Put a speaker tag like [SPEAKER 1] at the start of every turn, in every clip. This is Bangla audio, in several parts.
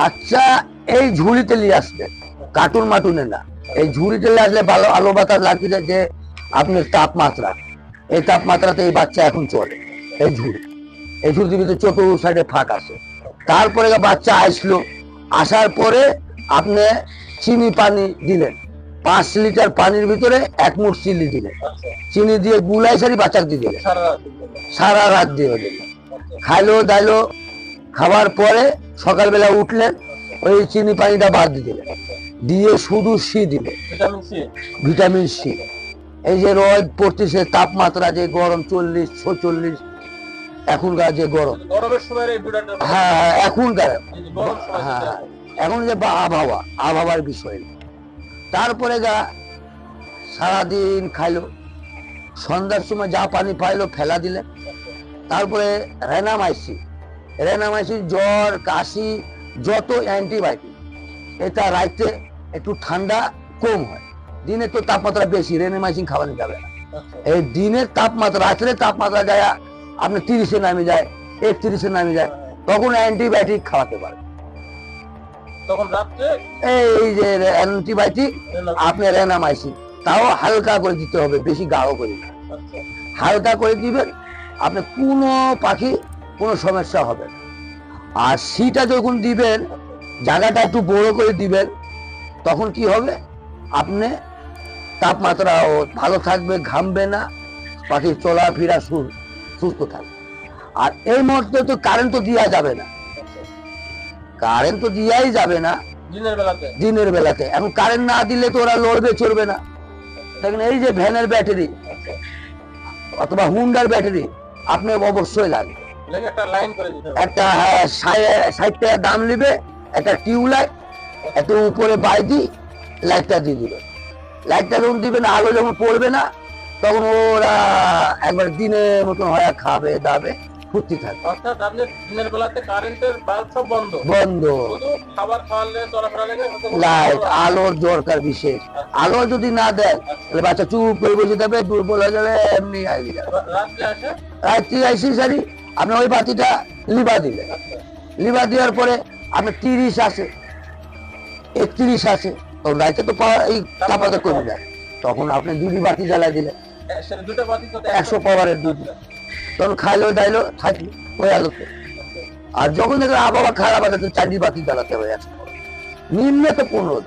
[SPEAKER 1] বাচ্চা এই ঝুড়িতে নিয়ে আসবে। কার্টুন মাটুনে না। এই ঝুড়িতে নিয়ে আসলে ভালো আলো বাতাস লাগছে যে আপনার তাপমাত্রা। এই তাপমাত্রাতে এই বাচ্চা এখন চলে, এই ঝুড়ি। এই ঝুড়ির ভিতরে চতুর সাইডে ফাঁক আছে। তারপরে বাচ্চা আসলো। আসার পরে আপনি চিনি পানি দিলেন। পাঁচ লিটার পানির ভিতরে এক মুঠ চিনি দিলেন। চিনি দিয়ে গুলাই সারি বাচ্চাকে দিয়ে দিলেন।
[SPEAKER 2] সারা রাত
[SPEAKER 1] দিয়ে দিলেন। খাইলো, দাইলো খাবার পরে সকালবেলা উঠলেন ওই চিনি পানিটা বাদ দিয়ে দিলেন দিয়ে শুধু সি দিলেন
[SPEAKER 2] ভিটামিন সি?
[SPEAKER 1] Vitamin C. এই যে রোদ পড়তেছে তাপমাত্রা যে গরম চল্লিশ ছচল্লিশ এখনকার যে গরম। হ্যাঁ হ্যাঁ, এখনকার।
[SPEAKER 2] গরম
[SPEAKER 1] হ্যাঁ এখন যে বা- আবহাওয়া আবহাওয়ার বিষয়। তারপরে গা সারাদিন খাইলো। সন্ধ্যার সময় যা পানি পাইলো ফেলা দিলে। তারপরে রেনামাইসি রেনামাইসি জ্বর কাশি যত অ্যান্টিবায়োটিক। এটা রাইতে একটু ঠান্ডা কম হয়। দিনে তো তাপমাত্রা বেশি রেনামাইসিন খাওয়ানো যাবে না।
[SPEAKER 2] আচ্ছা,
[SPEAKER 1] এই দিনের তাপমাত্রা রাত্রে তাপমাত্রা যায় আপনার তিরিশে নামে যায় একত্রিশে নামে যায় তখন অ্যান্টিবায়োটিক খাওয়াতে পারে
[SPEAKER 2] তখন রাত্রে?
[SPEAKER 1] এই যে অ্যান্টিবায়োটিক আপনি রেনামাইসিন তাও হালকা করে দিতে হবে বেশি গাঢ় করে না
[SPEAKER 2] আচ্ছা,
[SPEAKER 1] হালকা করে দিবেন আপনি কোনো পাখি কোনো সমস্যা হবে না। আর সিটা যখন দিবেন জায়গাটা একটু বড় করে দিবেন তখন কি হবে? আপনি তাপমাত্রাও ভালো থাকবে ঘামবে না পাখি চলাফেরা সুস্থ থাকবে। আর এই মুহূর্তে তো কারেন্ট তো দেওয়া যাবে না। কারেন্ট তো দেওয়াই যাবে না
[SPEAKER 2] দিনের বেলাতে।
[SPEAKER 1] দিনের বেলাতে। এখন কারেন্ট না দিলে তো ওরা লড়বে চড়বে না। দেখেন এই যে ভ্যানের ব্যাটারি অথবা হুন্ডার ব্যাটারি আপনার অবশ্যই
[SPEAKER 2] লেগে। একটা
[SPEAKER 1] হ্যাঁ, ষাট- ষাট টাকা দাম নেবে একটা টিউব লাইট একটা উপরে বাইদি লাইটটা দিয়ে দিবে। লাইটটা যখন দিবেন আলো যখন পড়বে না তখন ওরা একবার দিনের মতন হয় খাবে দাবে ফুর্তি থাকবে।
[SPEAKER 2] অর্থাৎ আপনি দিনের বেলাতে কারেন্টের বাল্ব সব বন্ধ।
[SPEAKER 1] বন্ধ।
[SPEAKER 2] খাবার খাওয়ালে চলাফেরা লেগে হয়তো কোনো
[SPEAKER 1] লাইট আলোর দরকার বিশেষ। আলো যদি না দেয় তাহলে বাচ্চা চুপ করে বসে যাবে দুর্বল হয়ে যাবে এমনি
[SPEAKER 2] আসে?
[SPEAKER 1] রাত্রি আইসি সারি। আপনি ওই বাতিটা লিবা দিলেন।
[SPEAKER 2] আচ্ছা
[SPEAKER 1] লিভার দেওয়ার পরে আপনার তিরিশ আছে একত্রিশ আছে তখন রাইতে তো পাওয়ার এই তাপমাত্রা কমে যায় তখন আপনি দুটি বাতি জ্বালাই দিলেন।
[SPEAKER 2] তো
[SPEAKER 1] একশো পাওয়ারের দুটি। তখন খাইলো দাইলো থাকি ওই আলোতে আর যখন দেখলেন আবহাওয়া খারাপ আছে তো চারটি বাতি জ্বালাতে হবে একশো নিম্নে তো পনেরো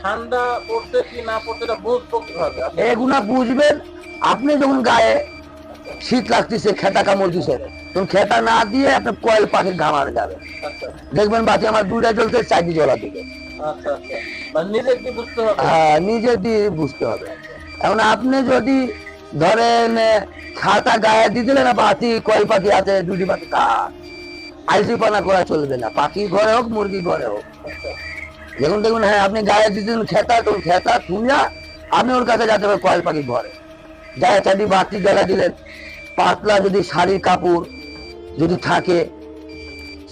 [SPEAKER 2] ঠান্ডা পড়তে কি না বুঝব
[SPEAKER 1] এগুলা বুঝবেন। আপনি যখন গায়ে শীত লাগতেছে খেতা কামড় দিছে। তখন খেতা না দিয়ে আপনি কয়েল পাখির ঘামানো যাবে। দেখবেন বাতি আমার দুইটা জ্বলতে চারটি জ্বলা দিবে।
[SPEAKER 2] আচ্ছা আচ্ছা। মানে
[SPEAKER 1] হ্যাঁ, নিজে দিয়ে বুঝতে হবে। এখন আপনি যদি ধরেন গায়ে দিয়ে দিলেন না পাখি কয় পাখি আছে দুটি পাখি আইসি পানা করা চলবে না। পাখি ঘরে হোক মুরগি ঘরে হোক। যখন দেখুন হ্যাঁ আপনি গায়ে দিলেন খেতা তখন খেতা তুমিয়া আপনি ওর কাছে যাতে হবে কয়েল পাখি ঘরে। গায়ে চারটি বাতি জ্বালা দিলেন। পাতলা যদি শাড়ির কাপড় যদি থাকে,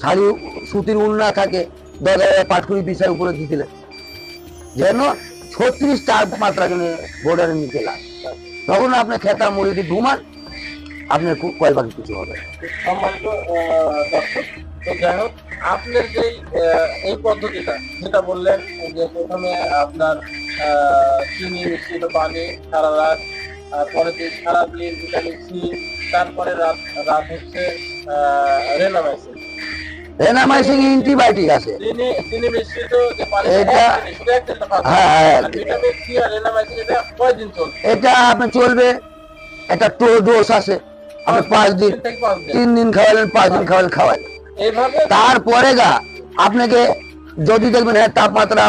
[SPEAKER 1] শাড়ি সুতির উল না থাকে, দরজায় পাটকুড়ি বিছায় উপরে দিয়ে দিলেন যেন ছত্রিশ তাপমাত্রা যেন বোর্ডারের নিতে লাগে তখন আপনি খেতা মুড়ি ঘুমান আপনার কয়েল পাখি কিছু হবে
[SPEAKER 2] আপনার যে এই পদ্ধতিটা, যেটা বললেন যে প্রথমে আপনার চিনি মিশ্রিত পানি সারা রাত, আর পরের দিন ভিটামিন সি তারপরে রাত রাত হচ্ছে রেনামাইসিন।
[SPEAKER 1] রেনামাইসিন অ্যান্টিবায়োটিক আছে।
[SPEAKER 2] চিনি চিনি মিশ্রিত যে পানি
[SPEAKER 1] এটা-। হ্যাঁ, হ্যাঁ।
[SPEAKER 2] ভিটামিন সি আর রেনামাইসিন এটা কয়দিন চলবে?
[SPEAKER 1] এটা আপনার চলবে একটা টো ডোজ আছে। আপনি পাঁচ দিন
[SPEAKER 2] তিন দিন
[SPEAKER 1] খাওয়ালেন পাঁচ দিন খাওয়ালেন খাওয়ালেন। তারপরে গা আপনাকে যদি দেখবেন হ্যাঁ তাপমাত্রা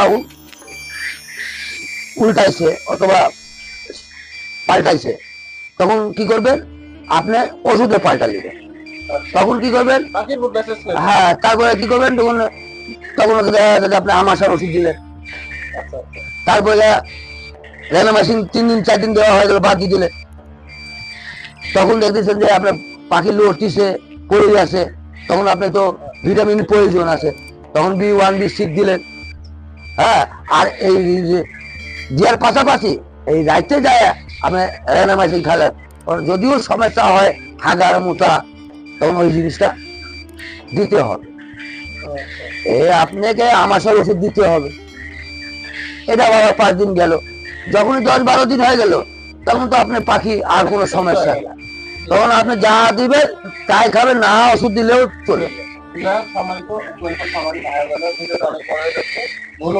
[SPEAKER 1] উল্টাইছে অথবা পাল্টাইছে তখন কি করবেন? আপনি ওষুধে পাল্টা নেবেন তখন কি করবেন হ্যাঁ তারপরে কি করবেন তখন তখন দেখা যাচ্ছে আপনি আমাশার ওষুধ দিলেন
[SPEAKER 2] আচ্ছা
[SPEAKER 1] তারপরে রেনামাসিন তিন দিন চার দিন দেওয়া হয়ে গেল বাদ দিয়ে দিলেন তখন দেখতেছেন যে আপনার পাখি লড়তিছে পড়ে আছে তখন আপনি তো ভিটামিন প্রয়োজন আছে তখন বি ওয়ান বি সিক্স দিলেন হ্যাঁ আর এই যে দেওয়ার পাশাপাশি এই রাইতে যায় আপনি রেনামাইসিন খালেন যদিও সমস্যা হয় হাগার মোটা তখন ওই জিনিসটা দিতে হবে। এ আপনাকে আমাশার ওষুধ দিতে হবে। এটা বাবা পাঁচ দিন গেল। যখন দশ বারো দিন হয়ে গেল, তখন তো আপনার পাখি আর কোনো সমস্যা তখন আপনি যা দিবেন, তাই খাবেন, না ওষুধ দিলেও চলে
[SPEAKER 2] ভুলু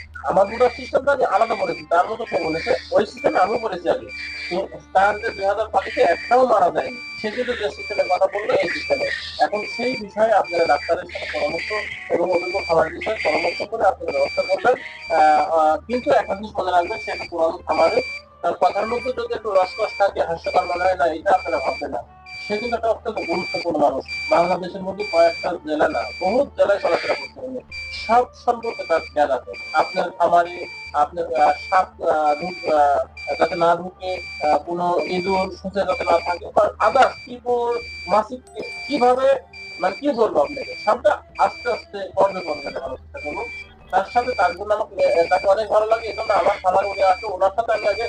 [SPEAKER 2] আমার দুটো সিস্টেমটা আলাদা করেছি তার মতো সে বলেছে ওই সিস্টেমে আমিও করেছি আগে। তার যে দুই হাজার পাখিতে একটাও মারা যায়নি, সে কিন্তু যে সিস্টেমের কথা বলল, এই সিস্টেমে এখন সেই বিষয়ে আপনারা ডাক্তারের সাথে পরামর্শ এবং অভিজ্ঞ খাবার বিষয়ে পরামর্শ করে আপনারা ব্যবস্থা করবেন। কিন্তু একটা জিনিস মনে রাখবেন, সে একটা পুরানো খামারে, তার কথার মধ্যে যদি একটু রসকস থাকে, হাস্যকর মনে হয়, না, এটা আপনারা ভাববেন না। সে কিন্তু একটা অত্যন্ত গুরুত্বপূর্ণ মানুষ। বাংলাদেশের মধ্যে কয়েকটা জেলা না বহু জেলায় চলাফেরা করতে হবে। সব সম্পর্কে জ্ঞান আছে আপনার খামারে আপনার সাপ যাতে না ঢুকে কোনো ইঁদুর সুচে যাতে না থাকে আদার্স কিবোর্ড মাসিক কীভাবে মানে কি বলব আপনাকে? সবটা আস্তে আস্তে পর্বে দেখানোর চেষ্টা করব তার সাথে তার জন্য আমাকে তাকে অনেক ভালো লাগে, এই জন্য আমার খাবার উনি আসে, ওনার সাথে আমি আগে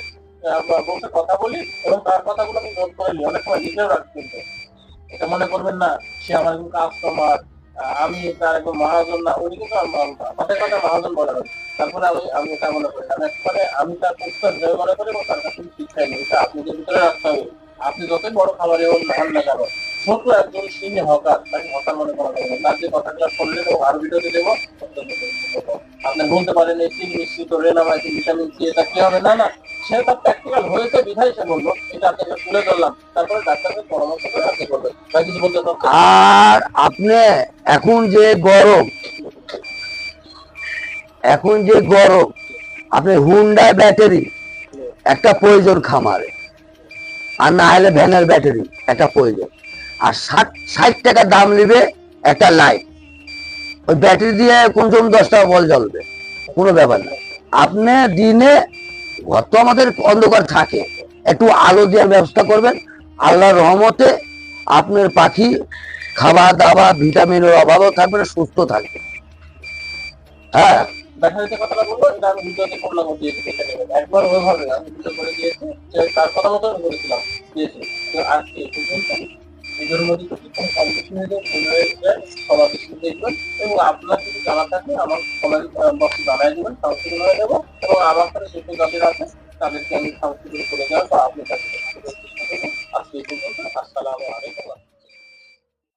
[SPEAKER 2] বসে কথা বলি এবং তার কথাগুলো আমি নোট করে নিই। অনেক সময় লিখেও রাখি কিন্তু এটা মনে করবেন না, সে আমার কাস্টমার আমি তার একজন মহাজন না, উনি কিন্তু কথায় কথা মহাজন বলা হয়। তারপরে আমি আমি এটা মনে করি। আমি একবারে আমি তার পুস্তক জয় মনে করি এবং তার কাছে নিই। এটা আপনাদের ভিতরে রাখতে হবে আপনি যতই বড় খাবারে হোক না হন না কেন ছোট একজন সিনে হকার, তাকে হকার মনে করা যাবে। তার যে কথাগুলো শুনলেন এবং আরও ভিডিওতে দেবো। আপনি বলতে পারেন, এই চিনি মিশ্রিত রেনামাইসিন ভিটামিন সি এটা কি হবে? না না। সে তার প্র্যাকটিক্যাল হয়েছে, বিধায় সে বলল। এটা আপনাকে তুলে ধরলাম। তারপরে ডাক্তারকে পরামর্শ করে আপনি করবেন ভাই কিছু বলতে?
[SPEAKER 1] আর আপনি এখন যে গরম, এখন যে গরম আপনি হুন্ডা ব্যাটারি একটা প্রয়োজন খামারে, আর না হলে ভ্যানের ব্যাটারি একটা প্রয়োজন। আর ষাট ষাট টাকা দাম নেবে একটা লাইট ওই ব্যাটারি দিয়ে কোন সময় দশ টাকা বল জ্বলবে? কোনো ব্যাপার না। আপনি দিনে, ঘর তো আমাদের অন্ধকার থাকে। একটু আলো দেওয়ার ব্যবস্থা করবেন। আল্লাহর রহমতে আপনার পাখি খাবার দাবার ভিটামিনের অভাবও থাকবে না, সুস্থ থাকবে। হ্যাঁ?
[SPEAKER 2] ব্যাটারিতে কথাটা বলব আমি দেখে একবার সবার কিছু দেখবেন এবং আপনার জানা আমার জানাই এবং আমার যাদের আছে, তাদেরকে আমি করে দেওয়ার